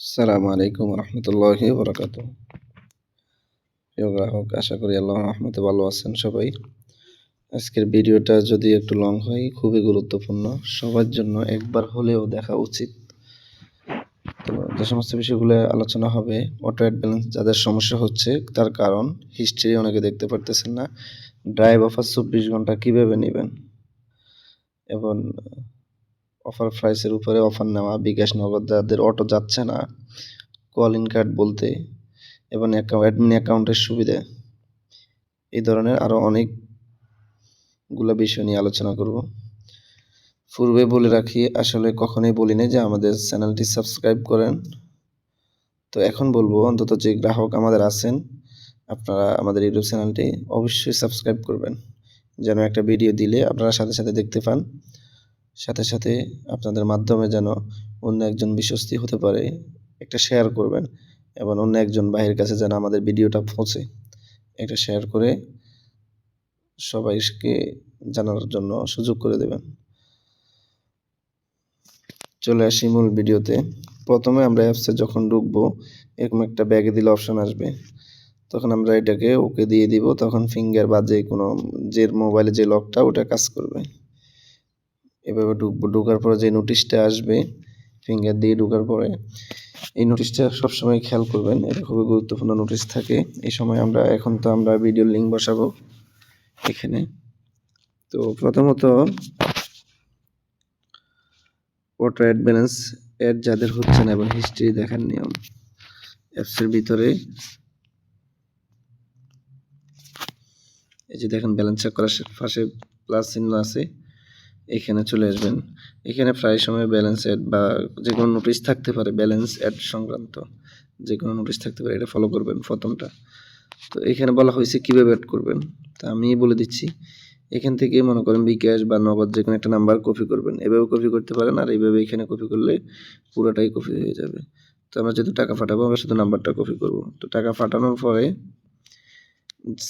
আসসালামু আলাইকুম রহমতুল্লাহি বরকাত প্রিয় গ্রাহক, আশা করি আল্লাহ রহমতে ভালো আছেন সবাই। আজকের ভিডিওটা যদি একটু লং হয়, খুবই গুরুত্বপূর্ণ। সবার জন্য একবার হলেও দেখা উচিত। তো যে সমস্ত বিষয়গুলো আলোচনা হবে অটো অ্যাড ব্যালেন্স যাদের সমস্যা হচ্ছে, তার কারণ হিস্ট্রি অনেকে দেখতে পারতেছেন না। ড্রাইভ অফার চব্বিশ ঘণ্টা কীভাবে নেবেন? এবং অফার প্রাইসের উপরে অফার নেওয়া, বিকাশ নগদ যাদের অটো যাচ্ছে না কল ইন কার্ড বলতে, এবং অ্যাডমিন অ্যাকাউন্টের সুবিধা, এই ধরনের আরও অনেকগুলো বিষয় নিয়ে আলোচনা করব। পূর্বে বলে রাখি, আসলে কখনোই বলি না যে আমাদের চ্যানেলটি সাবস্ক্রাইব করেন। তো এখন বলব, অন্তত যে গ্রাহক আমাদের আছেন, আপনারা আমাদের ইউটিউব চ্যানেলটি অবশ্যই সাবস্ক্রাইব করবেন, যেন একটা ভিডিও দিলে আপনারা সাথে সাথে দেখতে পান। সাথে সাথে আপনাদের মাধ্যমে যেন অন্য একজন বিশ্বস্তি হতে পারে, একটা শেয়ার করবেন এবং অন্য একজন ভাইয়ের কাছে যেন আমাদের ভিডিওটা পৌঁছে। একটা শেয়ার করে সবাইকে জানার জন্য সুযোগ করে দেবেন। চলে আসি মূল ভিডিওতে। প্রথমে আমরা অ্যাপসে যখন ঢুকবো, এরকম একটা ব্যাগে দিলে অপশন আসবে। তখন আমরা এটাকে ওকে দিয়ে দিব, তখন ফিঙ্গার বা যে কোনো যে মোবাইলে যে লকটা ওটা কাজ করবে। এভাবে ঢুকবো ঢোকার পরে যে নোটিশটা আসবে ফিঙ্গার দিয়ে ঢোকার পরে, এই নোটিশটা সবসময় খেয়াল করবেন। এটা খুবই গুরুত্বপূর্ণ নোটিশ থাকে। এই সময় আমরা, এখন তো আমরা ভিডিও লিঙ্ক বসাবো এখানে। তো প্রথমত অ্যাড ব্যালেন্স অ্যাড যাদের হচ্ছে না এবং হিস্ট্রি দেখার নিয়ম অ্যাপসের ভিতরে, এই যে দেখেন ব্যালেন্স চেক করার পাশে প্লাস চিহ্ন আছে। এখানে চলে আসবেন। এখানে প্রায় সময় ব্যালেন্স অ্যাড বা যে কোনো নোটিশ থাকতে পারে ব্যালেন্স অ্যাড সংক্রান্ত যে কোনো নোটিশ থাকতে পারে, এটা ফলো করবেন প্রথমটা। তো এখানে বলা হয়েছে কীভাবে অ্যাড করবেন। তা আমি বলে দিচ্ছি, এখান থেকে মনে করেন বিকাশ বা নগদ যে কোনো একটা নাম্বার কপি করবেন। এভাবে কপি করতে পারেন আর এইভাবে এখানে কপি করলে পুরোটাই কপি হয়ে যাবে। তো আমরা যেহেতু টাকা পাঠাবো আমরা শুধু নাম্বারটা কপি করব। তো টাকা ফাটানোর পরে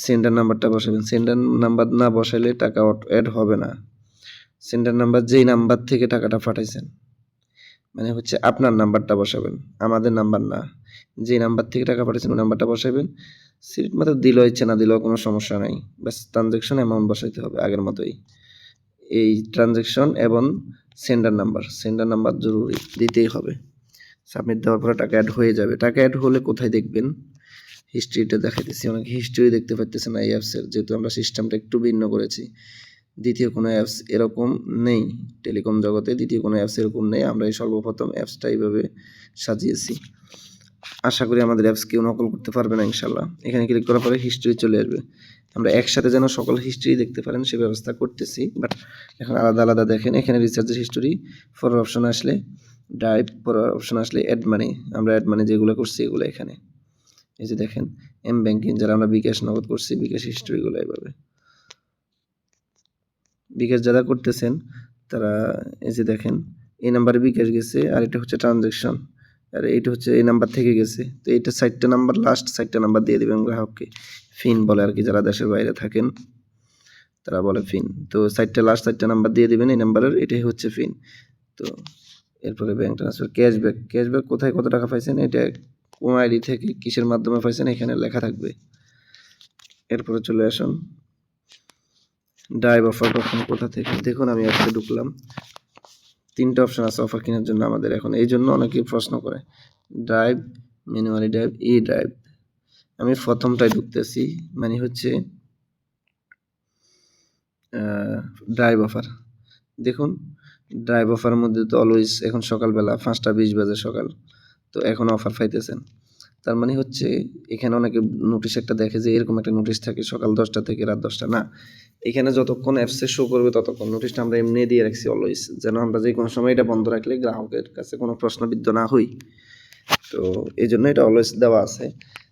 সেন্ডার নাম্বারটা বসাবেন। সেন্ডার নাম্বার না বসাইলে টাকা অ্যাড হবে না। সেন্টার নাম্বার যেই নাম্বার থেকে টাকাটা পাঠাইছেন। মানে হচ্ছে আপনার নাম্বারটা বসাবেন, আমাদের নাম্বার না। যে নাম্বার থেকে টাকা পাঠিয়েছেন ওই নাম্বারটা বসাবেন সিট মাত্র দিল ইচ্ছে না দিলেও কোনো সমস্যা নাই। ব্যাস ট্রানজ্যাকশন অ্যামাউন্ট বসাইতে হবে আগের মতোই। এই ট্রানজ্যাকশন এবং সেন্ডার নাম্বার সেন্ডার নাম্বার জরুরি, দিতেই হবে। সাবমিট দেওয়ার পরে টাকা অ্যাড হয়ে যাবে। টাকা অ্যাড হলে কোথায় দেখবেন? হিস্ট্রিটা দেখাইতেছি। অনেকে হিস্ট্রি দেখতে পাইতেছে না এই অ্যাপসের যেহেতু আমরা সিস্টেমটা একটু ভিন্ন করেছি। দ্বিতীয় কোনো অ্যাপস এরকম নেই। টেলিকম জগতে দ্বিতীয় কোনো অ্যাপস এরকম নেই। আমরা এই সর্বপ্রথম অ্যাপসটা এইভাবে সাজিয়েছি। আশা করি আমাদের অ্যাপস কেউ নকল করতে পারবে না ইনশাল্লাহ এখানে ক্লিক করার পরে হিস্ট্রি চলে আসবে। আমরা একসাথে যেন সকল হিস্ট্রি দেখতে পারেন, সে ব্যবস্থা করতেছি। বাট এখন আলাদা আলাদা দেখেন, এখানে রিচার্জের হিস্টোরি ফর অপশন আসলে ড্রাইভ ফর অপশন আসলে অ্যাড মানি আমরা অ্যাড মানি যেগুলো করছি এগুলো এখানে। এই যে দেখেন এম ব্যাঙ্কিং যারা আমরা বিকাশ নগদ করছি, বিকাশ হিস্টোরিগুলো এইভাবে। বিকাশ যারা করতেছেন, তারা এই যে দেখেন, এই নাম্বারে বিকাশ গেছে, আর এটা হচ্ছে ট্রানজ্যাকশন আর এইটা হচ্ছে এই নাম্বার থেকে গেছে। তো এইটা সাইটটা নাম্বার লাস্ট সাইটটা নাম্বার দিয়ে দেবেন গ্রাহককে। ফিন বলে আর কি, যারা দেশের বাইরে থাকেন, তারা বলে ফিন। তো সাইটটা লাস্ট সাইটটা নাম্বার দিয়ে দেবেন এই নাম্বারের, এটাই হচ্ছে ফিন। তো এরপরে ব্যাঙ্ক ট্রান্সফার ক্যাশব্যাক ক্যাশব্যাক কোথায় কত টাকা পাইছেন, এটা কোন আইডি থেকে কিসের মাধ্যমে পাইছেন, এখানে লেখা থাকবে। এরপরে চলে আসুন। ড্রাইভ অফার কখন কোথা থেকে? দেখুন, আমি অ্যাপসে ঢুকলাম। তিনটা অপশন আছে অফার কেনার জন্য আমাদের এখন। এই জন্য অনেকেই প্রশ্ন করে ড্রাইভ ম্যানুয়ালি ড্রাইভ ই ড্রাইভ আমি প্রথমটাই ঢুকতেছি মানে হচ্ছে ড্রাইভ অফার। দেখুন ড্রাইভ অফারের মধ্যে তো অলওয়েজ এখন সকালবেলা পাঁচটা, বিশ বাজে সকাল, তো এখন অফার পাইতেছেন। তার মানে হচ্ছে এখানে অনেকে নোটিশ একটা দেখে যে এরকম একটা নোটিশ থাকে সকাল দশটা থেকে রাত দশটা, না? এখানে যতক্ষণ অ্যাপসে শো করবে ততক্ষণ নোটিশটা আমরা এমনি দিয়ে রাখছি অলওয়েজ যেন আমরা যে কোনো সময় এটা বন্ধ রাখলে গ্রাহকের কাছে কোনো প্রশ্নবিদ্ধ না হই। তো এই জন্য এটা অলওয়েজ দেওয়া আছে।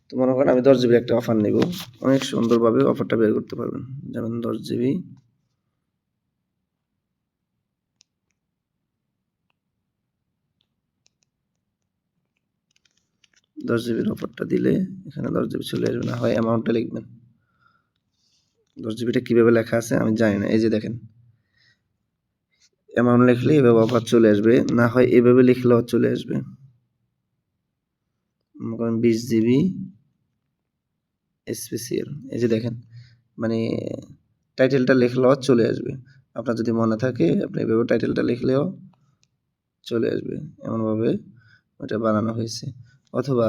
তো মনে করেন আমি দশ জিবির একটা অফার নেব। অনেক সুন্দরভাবে অফারটা বের করতে পারবেন। যেমন দশ জিবি দশ জিবির অফারটা দিলে এখানে দশ জিবি চলে আসবে না। হয় অ্যামাউন্টটা লিখবেন। দশ জিবিটা কীভাবে লেখা আছে আমি জানি না। এই যে দেখেন অ্যামাউন্ট লিখলে এভাবে অফার চলে আসবে। না হয় এভাবে লিখলেও চলে আসবে। বিশ জিবি স্পেশিয়াল এই যে দেখেন মানে টাইটেলটা লিখলেও চলে আসবে। আপনার যদি মনে থাকে, আপনি এভাবে টাইটেলটা লিখলেও চলে আসবে। এমনভাবে ওটা বানানো হয়েছে। অথবা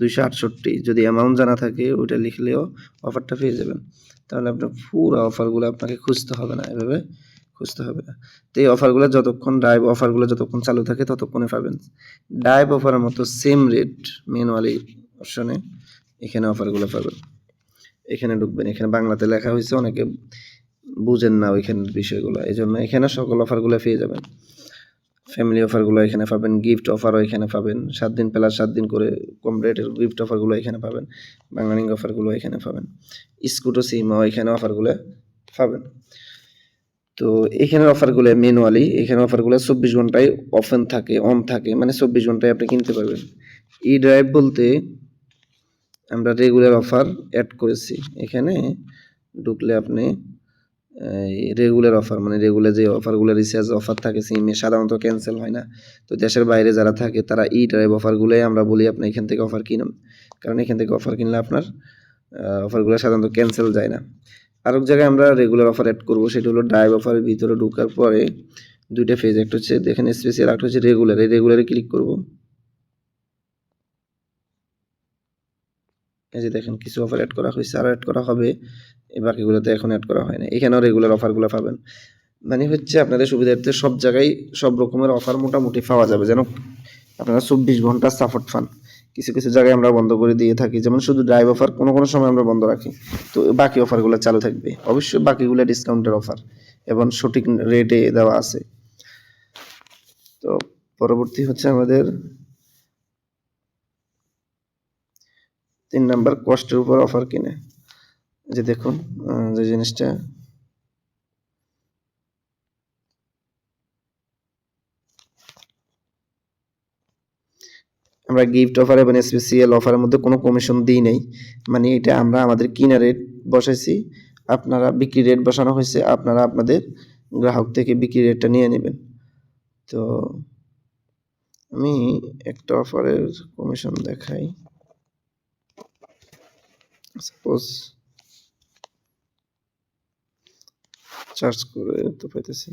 দুইশো আটষট্টি যদি অ্যামাউন্ট জানা থাকে, ওইটা লিখলেও অফারটা পেয়ে যাবেন। তাহলে আপনার পুরো অফারগুলো আপনাকে খুঁজতে হবে না, এভাবে খুঁজতে হবে না। তো এই অফারগুলো যতক্ষণ ড্রাইভ অফারগুলো যতক্ষণ চালু থাকে, ততক্ষণে পাবেন। ড্রাইভ অফারের মতো সেম রেট ম্যানুয়ালি অপশনে এখানে অফারগুলো পাবেন। এখানে ঢুকবেন, এখানে বাংলাতে লেখা হয়েছে, অনেকে বুঝেন না ওইখানের বিষয়গুলো এই জন্য এখানে সকল অফারগুলো পেয়ে যাবেন। ফ্যামিলি অফারগুলো এখানে পাবেন গিফট অফারও এখানে পাবেন। সাত দিন প্লাস সাত দিন করে কম রেটের গিফট অফারগুলো এখানে পাবেন। বাংলালিঙ্ক অফারগুলো এখানে পাবেন। স্কুটো সিমও এখানে অফারগুলো পাবেন। তো এখানের অফারগুলো ম্যানুয়ালি এখানে অফারগুলো চব্বিশ ঘন্টায় অফেন থাকে অন থাকে মানে চব্বিশ ঘন্টায় আপনি কিনতে পারবেন। ই ড্রাইভ বলতে আমরা রেগুলার অফার অ্যাড করেছি। এখানে ঢুকলে আপনি রেগুলার অফার মানে রেগুলার যে অফারগুলো রিচার্জ অফার থাকে সিমে সাধারণত ক্যান্সেল হয় না। তো দেশের বাইরে যারা থাকে, তারা ই ড্রাইভ অফারগুলোই আমরা বলি, আপনি এখান থেকে অফার কিনুন। কারণ এখান থেকে অফার কিনলে আপনার অফারগুলো সাধারণত ক্যান্সেল যায় না। আর এক জায়গায় আমরা রেগুলার অফার অ্যাড করব, সেটা হলো ড্রাইভ অফারের ভিতরে ঢোকার পরে দুইটা ফেজ একটা হচ্ছে দেখেন স্পেশাল একটা হচ্ছে রেগুলার এই রেগুলারে ক্লিক করব। এই যে দেখেন, কিছু অফার অ্যাড করা হয়েছে, আর অ্যাড করা হবে। বাকিগুলোতে এখন অ্যাড করা হয় না। এখানেও রেগুলার অফারগুলো পাবেন। মানে হচ্ছে আপনাদের সুবিধার্থে সব জায়গায় সব রকমের অফার মোটামুটি পাওয়া যাবে। যেন আপনারা চব্বিশ ঘণ্টা সাপোর্ট পান। কিছু কিছু জায়গায় আমরা বন্ধ করে দিয়ে থাকি। যেমন শুধু ড্রাইভ অফার কোনো কোনো সময় আমরা বন্ধ রাখি। তো বাকি অফারগুলো চালু থাকবে। অবশ্যই বাকিগুলো ডিসকাউন্টের অফার এবং সঠিক রেটে দেওয়া আছে। তো পরবর্তী হচ্ছে আমাদের তিন নাম্বার কস্টের উপর অফার কিনে। যে দেখুন যে জিনিসটা। আমরা গিফট অফার এবং স্পেশিয়াল অফারের মধ্যে কোনো কমিশন দিই নাই। মানে এটা আমরা আমাদের কিনা রেট বসাইছি। আপনারা বিক্রি রেট বসানো হয়েছে, আপনারা আপনাদের গ্রাহক থেকে বিক্রি রেটটা নিয়ে নেবেন। তো আমি একটা অফারের কমিশন দেখাই। সাপোজ চার্জ করে তো পাইতেছি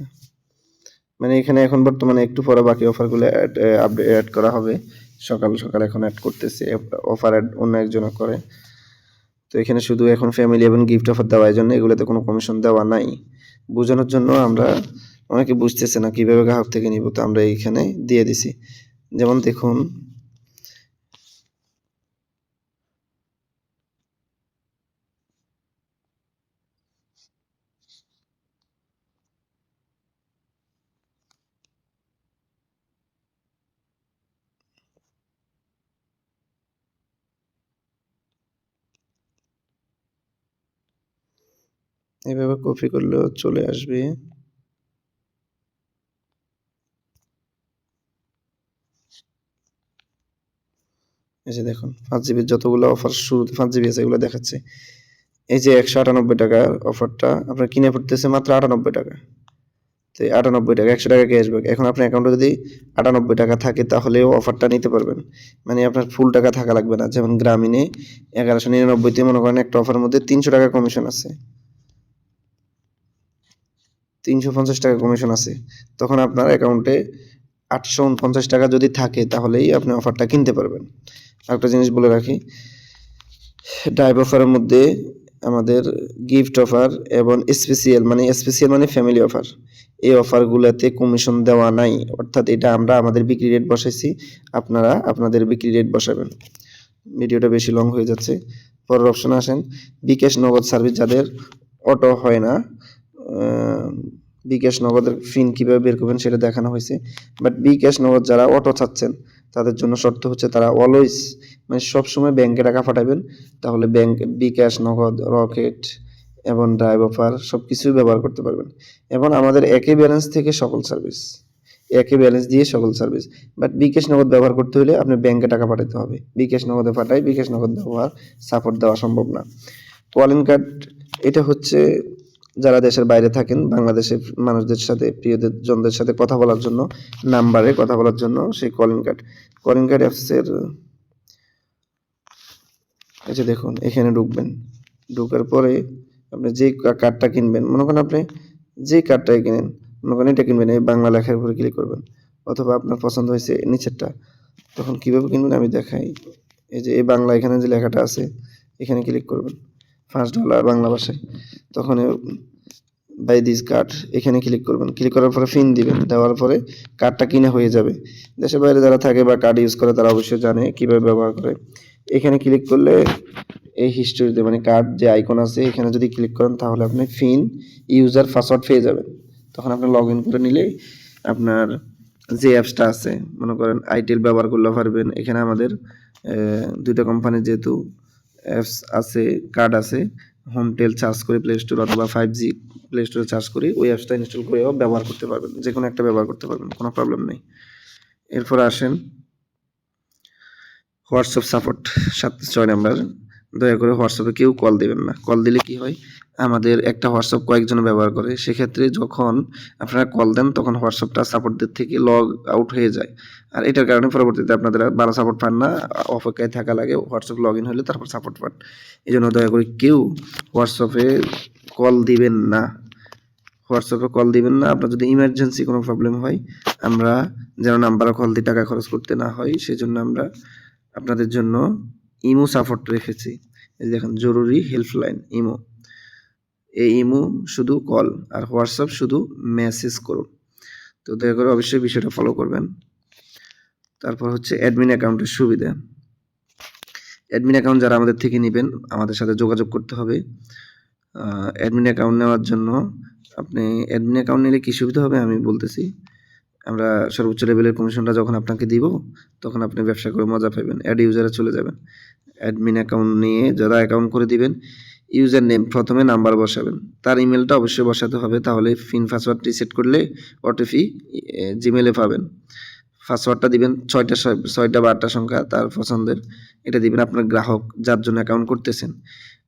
মানে এখানে এখন বর্তমানে একটু পরে বাকি অফারগুলো আপডেট অ্যাড করা হবে। সকাল সকাল এখন অ্যাড করতেছে অফার অ্যাড অন্য একজন করে। তো এখানে শুধু এখন ফ্যামিলি এবং গিফট অফার দেওয়ার জন্য এগুলোতে কোনো কমিশন দেওয়া নাই। বোঝানোর জন্য আমরা, অনেকে বুঝতেছে না কীভাবে গ্রাহক থেকে নিব, তো আমরা এইখানে দিয়ে দিছি। যেমন দেখুন এভাবে কপি করলেও চলে আসবে। এই যে দেখুন পাঁচ জিবির যতগুলো অফার শুরুতে পাঁচ জিবি আছে, এগুলো দেখাচ্ছে। এই যে একশো আটানব্বই টাকার অফারটা আপনার কিনে পড়তেছে মাত্র আটানব্বই টাকা। তো আটানব্বই টাকা, একশো টাকা ক্যাশব্যাক এখন আপনার অ্যাকাউন্টে যদি আটানব্বই টাকা থাকে তাহলেও অফারটা নিতে পারবেন। মানে আপনার ফুল টাকা থাকা লাগবে না। যেমন গ্রামীণে এগারোশো নিরানব্বইতে মনে করেন একটা অফারের মধ্যে তিনশো টাকা কমিশন আছে। তিনশো পঞ্চাশ টাকা কমিশন আছে। তখন আপনার অ্যাকাউন্টে আটশো উনপঞ্চাশ টাকা যদি থাকে, তাহলেই আপনি অফারটা কিনতে পারবেন। একটা জিনিস বলে রাখি ড্রাইভ অফারের মধ্যে আমাদের গিফট অফার এবং স্পেশাল মানে স্পেশাল মানে ফ্যামিলি অফার এই অফারগুলোতে কমিশন দেওয়া নাই, অর্থাৎ এটা আমরা আমাদের বিক্রি রেট বসাইছি, আপনারা আপনাদের বিক্রি রেট বসাবেন। ভিডিওটা বেশি লং হয়ে যাচ্ছে। পরের অপশন আসেন, বিকাশ নগদ সার্ভিস যাদের অটো হয় না বিকাশ নগদের ফিন কীভাবে বের করবেন সেটা দেখানো হয়েছে। বাট বিকাশ নগদ যারা অটো চাচ্ছেন তাদের জন্য শর্ত হচ্ছে তারা অলওয়েজ মানে সবসময় ব্যাংকে টাকা পাঠাবেন। তাহলে ব্যাংক বিকাশ নগদ রকেট এবং ড্রাইভ অফার সব কিছুই ব্যবহার করতে পারবেন। এবং আমাদের একই ব্যালেন্স থেকে সকল সার্ভিস একই ব্যালেন্স দিয়ে সকল সার্ভিস বাট বিকাশ নগদ ব্যবহার করতে হলে আপনি ব্যাংকে টাকা পাঠাতে হবে। বিকাশ নগদে পাঠাই, বিকাশ নগদ ব্যবহার সাপোর্ট দেওয়া সম্ভব না। কলিং কার্ড এটা হচ্ছে যারা দেশের বাইরে থাকেন বাংলাদেশের মানুষদের সাথে, প্রিয়দের, জনদের সাথে কথা বলার জন্য, নাম্বারে কথা বলার জন্য সেই কলিং কার্ড কলিং কার্ড অ্যাপসের এই দেখুন, এখানে ঢুকবেন। ঢোকার পরে আপনি যে কার্ডটা কিনবেন, মনে করেন আপনি যে কার্ডটাই কিনেন, মনে করেন এটা কিনবেন, এই বাংলা লেখার উপরে ক্লিক করবেন। অথবা আপনার পছন্দ হয়েছে নিচেরটা, তখন কীভাবে কিনবেন আমি দেখাই। এই যে এই বাংলা এখানে যে লেখাটা আছে, এখানে ক্লিক করবেন। ফার্স্ট ডলার বাংলা ভাষায়। তখন বাই দিস কার্ড এখানে ক্লিক করবেন। ক্লিক করার পরে ফিন দিবেন। দেওয়ার পরে কার্ডটা কিনে হয়ে যাবে। দেশের বাইরে যারা থাকে বা কার্ড ইউজ করে, তারা অবশ্যই জানে কীভাবে ব্যবহার করে। এখানে ক্লিক করলে এই হিস্টোরিতে মানে কার্ড যে আইকন আছে, এখানে যদি ক্লিক করেন, তাহলে আপনি ফিন ইউজার পাসওয়ার্ড পেয়ে যাবেন। তখন আপনি লগ ইন করে নিলে আপনার যে অ্যাপসটা আছে, মনে করেন আইটেল ব্যবহার করলে পারবেন। এখানে আমাদের দুইটা কোম্পানির যেহেতু অ্যাপস আছে কার্ড আছে হোমটেল চার্জ করে প্লে স্টোর অথবা ফাইভ জি প্লে স্টোরে চার্জ করে ওই অ্যাপসটা ইনস্টল করেও ব্যবহার করতে পারবেন। যে কোনো একটা ব্যবহার করতে পারবেন, কোনো প্রবলেম নেই। এরপর আসেন হোয়াটসঅ্যাপ সাপোর্ট সাত ছয় নাম্বার দয়া করে হোয়াটসঅ্যাপে কেউ কল দেবেন না। কল দিলে কি হয়? আমাদের একটা হোয়াটসঅ্যাপ কয়েকজন ব্যবহার করে। সেক্ষেত্রে যখন আপনারা কল দেন, তখন হোয়াটসঅ্যাপটা সাপোর্টদের থেকে লগ আউট হয়ে যায়। আর এটার কারণে পরবর্তীতে আপনাদের ভালো সাপোর্ট পান না। অপেক্ষায় থাকা লাগে, হোয়াটসঅ্যাপ লগ ইন হলে তারপর সাপোর্ট পান। এই জন্য দয়া করে কেউ হোয়াটসঅ্যাপে কল দিবেন না। হোয়াটসঅ্যাপে কল দিবেন না। আপনার যদি ইমার্জেন্সি কোনো প্রবলেম হয়, আমরা যেন নাম্বারে কল দিয়ে টাকা খরচ করতে না হয়, সেজন্য আমরা আপনাদের জন্য ইমো সাপোর্ট রেখেছি। দেখেন, জরুরি হেল্পলাইন ইমো। এই ইমো শুধু কল আর হোয়াটসঅ্যাপ শুধু মেসেজ করুন। তো দয়া করে অবশ্যই বিষয়টা ফলো করবেন। তারপর হচ্ছে অ্যাডমিন অ্যাকাউন্টের সুবিধা। অ্যাডমিন অ্যাকাউন্ট যারা আমাদের থেকে নেবেন, আমাদের সাথে যোগাযোগ করতে হবে। অ্যাডমিন অ্যাকাউন্ট নেওয়ার জন্য আপনি অ্যাডমিন অ্যাকাউন্ট নিলে কী সুবিধা হবে আমি বলতেছি। আমরা সর্বোচ্চ লেভেলের কমিশনটা যখন আপনাকে দিব, তখন আপনি ব্যবসা করে মজা পাবেন অ্যাড ইউজারে চলে যাবেন। অ্যাডমিন অ্যাকাউন্ট নিয়ে যারা অ্যাকাউন্ট করে দিবেন ইউজার নেম প্রথমে নাম্বার বসাবেন। তার ইমেলটা অবশ্যই বসাতে হবে, তাহলে ফিন পাসওয়ার্ড রিসেট করলে ওটিপি জিমেলে পাবেন। পাসওয়ার্ডটা দিবেন ছয়টা, ছয়- ছয়টা বা আটটা সংখ্যা তার পছন্দের। এটা দিবেন আপনার গ্রাহক যার জন্য অ্যাকাউন্ট করতেছেন।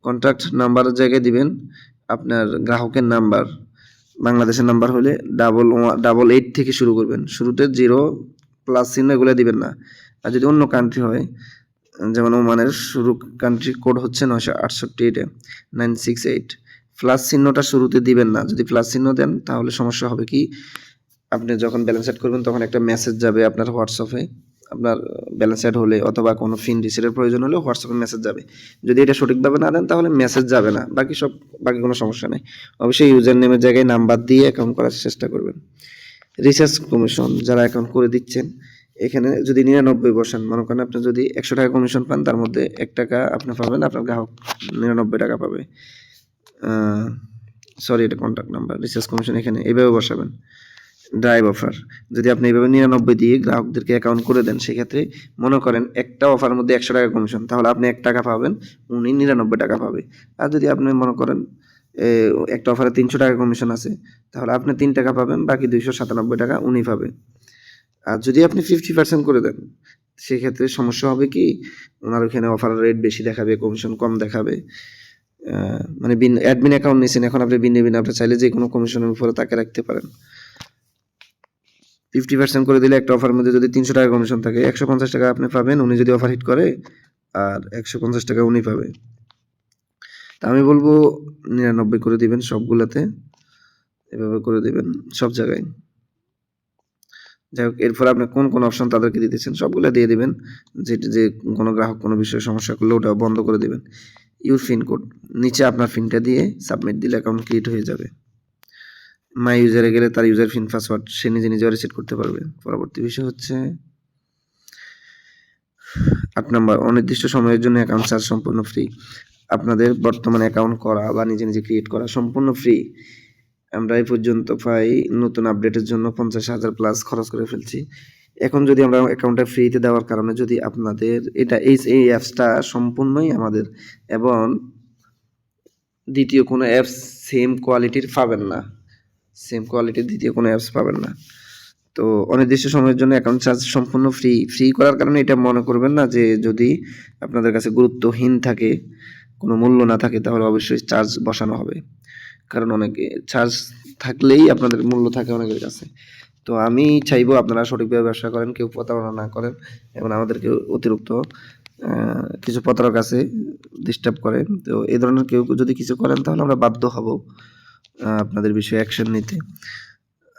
কন্ট্যাক্ট নাম্বারের জায়গায় দিবেন আপনার গ্রাহকের নাম্বার বাংলাদেশের নাম্বার হলে ডাবল ডাবল এইট থেকে শুরু করবেন। শুরুতে জিরো প্লাস চিহ্ন এগুলো দিবেন না। আর যদি অন্য কান্ট্রি হয়, যেমন ওমানের শুরু কান্ট্রি কোড হচ্ছে নয়শো আটষট্টি এইটে নাইন সিক্স এইট প্লাস চিহ্নটা শুরুতে দিবেন না। যদি প্লাস চিহ্ন দেন, তাহলে সমস্যা হবে কি? আপনি যখন ব্যালেন্স অ্যাড করবেন, তখন একটা মেসেজ যাবে আপনার হোয়াটসঅ্যাপে আপনার ব্যালেন্স অ্যাড হলে অথবা কোনো ফিন রিসিটের প্রয়োজন হলে হোয়াটসঅ্যাপে মেসেজ যাবে। যদি এটা সঠিকভাবে না দেন তাহলে মেসেজ যাবে না। বাকি সব, বাকি কোনো সমস্যা নেই। অবশ্যই ইউজার নেমের জায়গায় নাম্বার দিয়ে অ্যাকাউন্ট করার চেষ্টা করবেন। রিসার্চ কমিশন যারা অ্যাকাউন্ট করে দিচ্ছেন, এখানে যদি নিরানব্বই বসান, মনে করেন আপনি যদি একশো টাকা কমিশন পান, তার মধ্যে এক টাকা আপনি পাবেন, আপনার গ্রাহক নিরানব্বই টাকা পাবে। সরি এটা কন্ট্যাক্ট নাম্বার রিসার্চ কমিশন এখানে এইভাবে বসাবেন। ড্রাইভ অফার যদি আপনি এইভাবে নিরানব্বই দিয়ে গ্রাহকদেরকে অ্যাকাউন্ট করে দেন, সেক্ষেত্রে মনে করেন একটা অফার মধ্যে একশো টাকা কমিশন তাহলে আপনি এক টাকা পাবেন, উনি নিরানব্বই টাকা পাবে। আর যদি আপনি মনে করেন একটা অফারে তিনশো টাকা কমিশন আছে, তাহলে আপনি তিন টাকা পাবেন, বাকি দুইশো সাতানব্বই টাকা উনি পাবে। আর যদি আপনি ফিফটি পার্সেন্ট করে দেন, সেক্ষেত্রে সমস্যা হবে কি, ওনার ওখানে অফার রেট বেশি দেখাবে কমিশন কম দেখাবে। মানে বিন অ্যাডমিন অ্যাকাউন্ট নিয়েছেন এখন আপনি বিন নেবেন আপনি চাইলে যে কোনো কমিশনের উপরে তাকে রাখতে পারেন। ফিফটি পার্সেন্ট করে দিলে একটা অফার মধ্যে যদি তিনশো টাকা কমিশন থাকে, একশো পঞ্চাশ টাকা আপনি পাবেন, উনি যদি অফার হিট করে, আর একশো পঞ্চাশ টাকা উনি পাবে। তা আমি বলব, নিরানব্বই করে দিবেন সবগুলাতে, এভাবে করে দিবেন সব জায়গায়। যাই হোক এরপর আপনি কোন কোন অপশন তাদেরকে দিতেছেন, সবগুলো দিয়ে দিবেন। যে যে কোনো গ্রাহক কোনো বিষয়ে সমস্যা করলে ওটা বন্ধ করে দিবেন। ইউর ফিন কোড, নিচে আপনার ফিনটা দিয়ে সাবমিট দিলে অ্যাকাউন্ট ক্রিয়েট হয়ে যাবে। মাই ইউজারে গেলে তার ইউজার ফিন পাসওয়ার্ড সে নিজে নিজে রিসেট করতে পারবে। পরবর্তী বিষয় হচ্ছে, আট নম্বর, অনির্দিষ্ট সময়ের জন্য অ্যাকাউন্ট চার্জ সম্পূর্ণ ফ্রি আপনাদের বর্তমানে অ্যাকাউন্ট করা বা নিজে নিজে ক্রিয়েট করা সম্পূর্ণ ফ্রি আমরা এই পর্যন্ত প্রায় নতুন আপডেটের জন্য পঞ্চাশ হাজার প্লাস খরচ করে ফেলছি। এখন যদি আমরা অ্যাকাউন্টটা ফ্রিতে দেওয়ার কারণে যদি আপনাদের এটা এই এই অ্যাপসটা সম্পূর্ণই আমাদের এবং দ্বিতীয় কোনো অ্যাপস সেম কোয়ালিটির পাবেন না। সেম কোয়ালিটির দ্বিতীয় কোনো অ্যাপস পাবেন না। তো অনির্দিষ্ট সময়ের জন্য অ্যাকাউন্ট চার্জ সম্পূর্ণ ফ্রি ফ্রি করার কারণে এটা মনে করবেন না যে যদি আপনাদের কাছে গুরুত্বহীন থাকে, কোনো মূল্য না থাকে, তাহলে অবশ্যই চার্জ বসানো হবে। কারণ অনেকে চার্জ থাকলেই আপনাদের মূল্য থাকে অনেকের কাছে। তো আমি চাইব আপনারা সঠিকভাবে ব্যবসা করেন, কেউ প্রতারণা না করেন এবং আমাদেরকে অতিরিক্ত কিছু প্রতারক আছে ডিস্টার্ব করে। তো এই ধরনের কেউ যদি কিছু করেন তাহলে আমরা বাধ্য হব। আপনাদের বিষয়ে অ্যাকশন নিতে।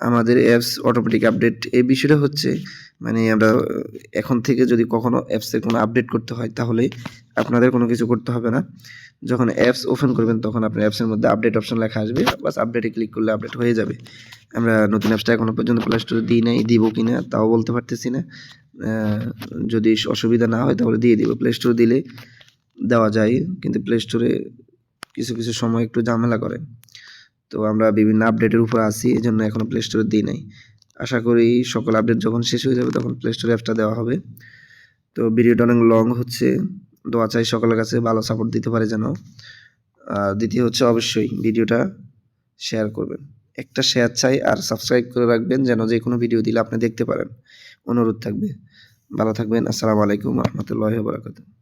আমাদের অ্যাপস অটোমেটিক আপডেট এই বিষয়টা হচ্ছে মানে আমরা, এখন থেকে যদি কখনো অ্যাপসের কোনো আপডেট করতে হয়, তাহলে আপনাদের কোনো কিছু করতে হবে না। যখন অ্যাপস ওপেন করবেন, তখন আপনার অ্যাপসের মধ্যে আপডেট অপশন লেখা আসবে, বাস আপডেটে ক্লিক করলে আপডেট হয়ে যাবে। আমরা নতুন অ্যাপসটা এখনও পর্যন্ত প্লে স্টোরে দিই নাই, দিব কি না, তাও বলতে পারতেছি না। যদি অসুবিধা না হয়, তাহলে দিয়ে দিব। প্লে স্টোরে দিলে দেওয়া যায়, কিন্তু প্লে স্টোরে কিছু কিছু সময় একটু ঝামেলা করে। তো আমরা বিভিন্ন আপডেটের উপর আছি এই জন্য এখনও প্লে স্টোরে দিই নাই। আশা করি সকল আপডেট যখন শেষ হয়ে যাবে তখন প্লে স্টোরে অ্যাপটা দেওয়া হবে। তো ভিডিওটা অনেক লং হচ্ছে। দোয়া চাই সকলের কাছে ভালো সাপোর্ট দিতে পারে যেন। আর দ্বিতীয় হচ্ছে অবশ্যই ভিডিওটা শেয়ার করবেন। একটা শেয়ার চাই আর সাবস্ক্রাইব করে রাখবেন যেন যে কোনো ভিডিও দিলে আপনি দেখতে পারেন। অনুরোধ থাকবে। ভালো থাকবেন। আসসালামু আলাইকুম রহমতুল্লাহ বারাকাতুহ।